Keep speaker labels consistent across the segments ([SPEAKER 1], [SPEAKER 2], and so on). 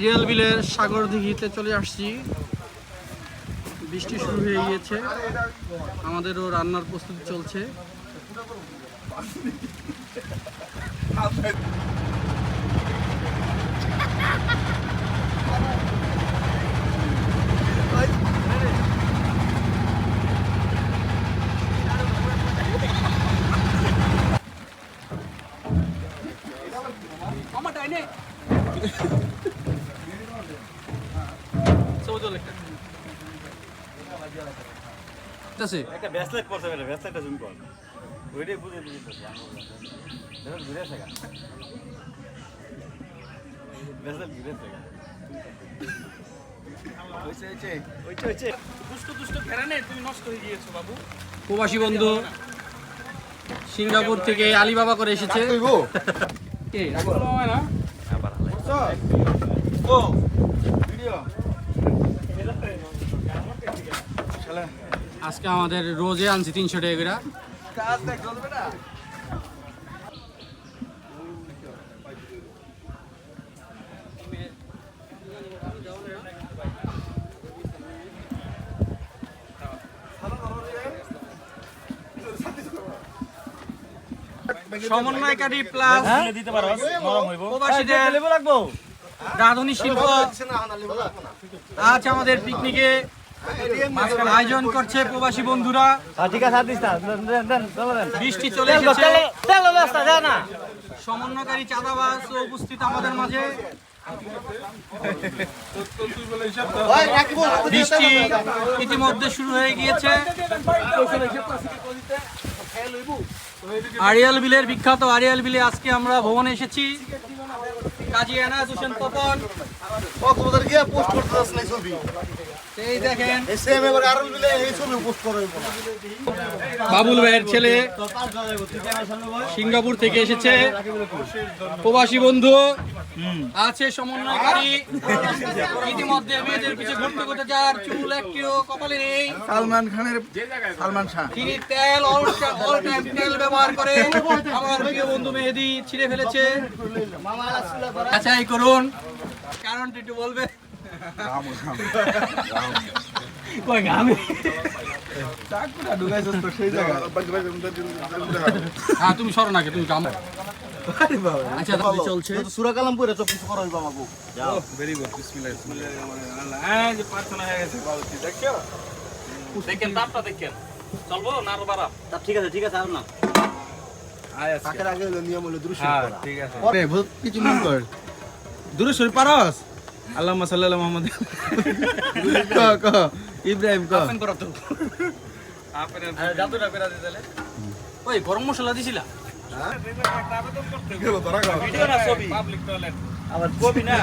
[SPEAKER 1] Arial বিলের সাগর দিঘিতে চলে আসছি। বৃষ্টি শুরু হয়ে গিয়েছে। আমাদেরও রান্নার প্রস্তুতি চলছে।
[SPEAKER 2] একটা ব্যাসলেট পড়ছে ব্যাসলেটটা জুম কর ওইটাই বুঝে বুঝে ঘুরে ব্যাসলেট ঘুরে
[SPEAKER 1] হয়ে প্রবাসী বন্ধু সিঙ্গাপুর থেকে আলিবাবা করে এসেছে কে না আজকে আমাদের রোজে আনছি তিনশো টাকা করে। সমন্বয়কারী প্লাস
[SPEAKER 2] দিতে পারো
[SPEAKER 1] প্রবাসীদের
[SPEAKER 2] লাগবো?
[SPEAKER 1] রাঁধুনি শিল্প। আজ আমাদের পিকনিকে আয়োজন করছে প্রবাসী বন্ধুরা।
[SPEAKER 2] দেন
[SPEAKER 1] বৃষ্টি চলে এসেছে। সমন্বয়কারী চাঁদাবাস উপস্থিত আমাদের মাঝে। বৃষ্টি ইতিমধ্যে শুরু হয়ে গিয়েছে। আরিয়াল বিলের বিখ্যাত আরিয়াল বিলে আজকে আমরা ভ্রমণে এসেছি। কাজী এনাজ হোসেন তপন
[SPEAKER 3] কক্সবাজার গিয়ে পোস্ট করতে যাস না ছবি।
[SPEAKER 1] বাবুল ভাইয়ের ছেলে সিঙ্গাপুর থেকে এসেছে। প্রবাসী বন্ধু আছে সমন্বয়কারী। ইতিমধ্যে মেয়েদের পিছিয়ে ঘুরতে ঘুরতে যার চুল একটিও কপালে নেই।
[SPEAKER 3] সালমান খানের সালমান শাহ।
[SPEAKER 1] তিনি তেল অল টাইম তেল ব্যবহার করে আমার প্রিয় বন্ধু মেহেদি ছিঁড়ে ফেলেছে। আচ্ছাই করুন। কারণটা একটু বলবে কই গামে? হ্যাঁ তুমি সরো নাকি তুমি গাম। আচ্ছা তাহলে চলছে।
[SPEAKER 3] সুরা কালাম পরে সব কিছু করা হইব
[SPEAKER 2] হ্যাঁ যে প্রার্থনা হয়ে গেছে দেখছ?
[SPEAKER 1] দেখেন তাপটা দেখেন। চলবো না আরও
[SPEAKER 2] ঠিক আছে ঠিক আছে আর না।
[SPEAKER 3] আগে নিয়ম হলো দৃশ্য
[SPEAKER 2] হ্যাঁ ঠিক আছে।
[SPEAKER 4] কিছু মন কর। দূরে সরি পারস? আল্লাহ সাল্লাল্লাহ মোহাম্মদ। ক ক ইব্রাহিম ক
[SPEAKER 1] ওই গরম মশলা দিছিলা?
[SPEAKER 2] ভিডিও না ছবি? পাবলিক টয়লেট আবার কবি না?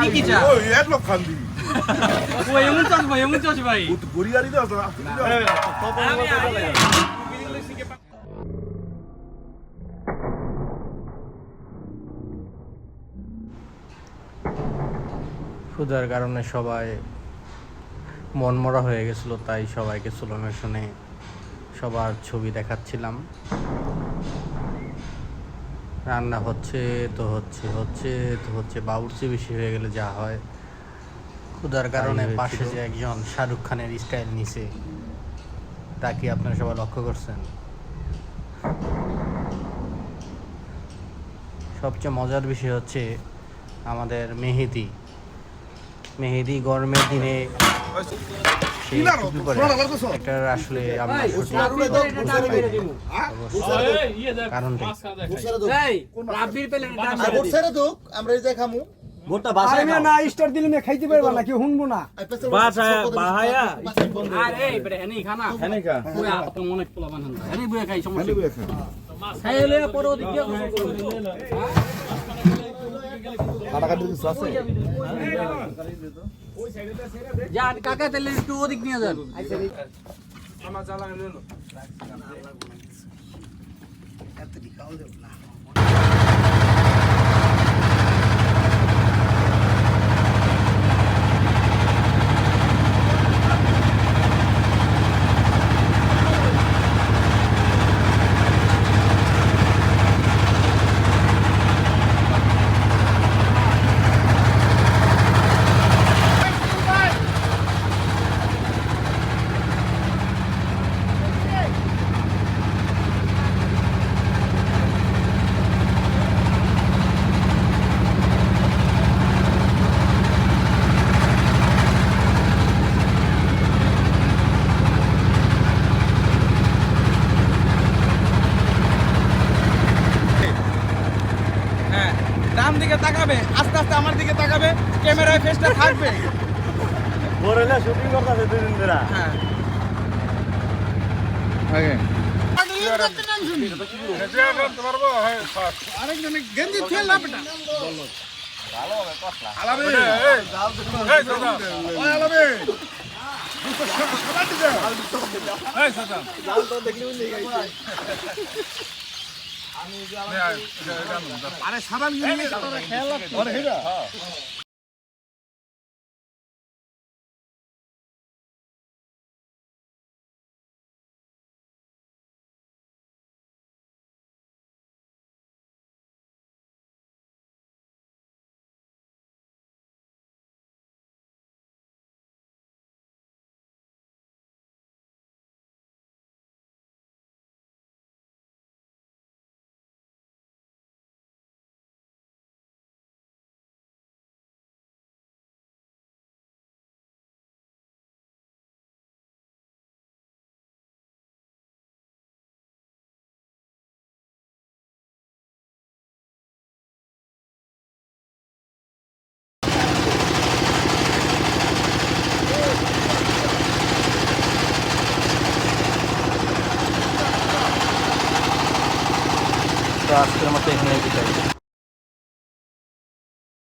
[SPEAKER 1] কি কি চা?
[SPEAKER 3] ওই এক লোক খান্দি
[SPEAKER 1] ও এমন চাষ ভাই এমন চাষ ভাই।
[SPEAKER 3] গড়িয়ারি দাও তো
[SPEAKER 5] ক্ষুধার কারণে সবাই মনমরা হয়ে গেছিল তাই সবাইকে স্লো শুনে সবার ছবি দেখাচ্ছিলাম। রান্না হচ্ছে তো হচ্ছে হচ্ছে তো হচ্ছে বাবুর্চি বেশি হয়ে গেলে যা হয়। ক্ষুধার কারণে পাশে যে একজন শাহরুখ খানের স্টাইল নিছে তা কি আপনারা সবাই লক্ষ্য করছেন? সবচেয়ে মজার বিষয় হচ্ছে আমাদের মেহেদি। মেহেদি গরমের দিনে সে টুপি এটার আসলে আমরা কারণটা
[SPEAKER 3] আর ওর ছেড়ে দুক আমরা এই যে খামু।
[SPEAKER 2] গোটা বাসায় খাও।
[SPEAKER 6] না স্টার দিলে না খাইতে পারবা না কেউ শুনব না।
[SPEAKER 2] বাসায় বাহায়া।
[SPEAKER 1] আরে বেটা এনি খানা
[SPEAKER 2] হ্যাঁ কা
[SPEAKER 1] ওই আপনি মনে পোলা বানান এনি বুয়া খাই সমস্যা খাইলে পরে কাকা তাহলে
[SPEAKER 3] একটু ওদিক নিয়ে
[SPEAKER 1] যান আমার জ্বালা এত খাওয়া দেব না নিয়ে দিকে তাকাবে আস্তে আস্তে আমার দিকে তাকাবে ক্যামেরায় ফেসটা থাকবে।
[SPEAKER 2] বরেলা শুটিং করতেছে দুই দিন ধরে।
[SPEAKER 1] হ্যাঁ। গেঞ্জি থুয়ে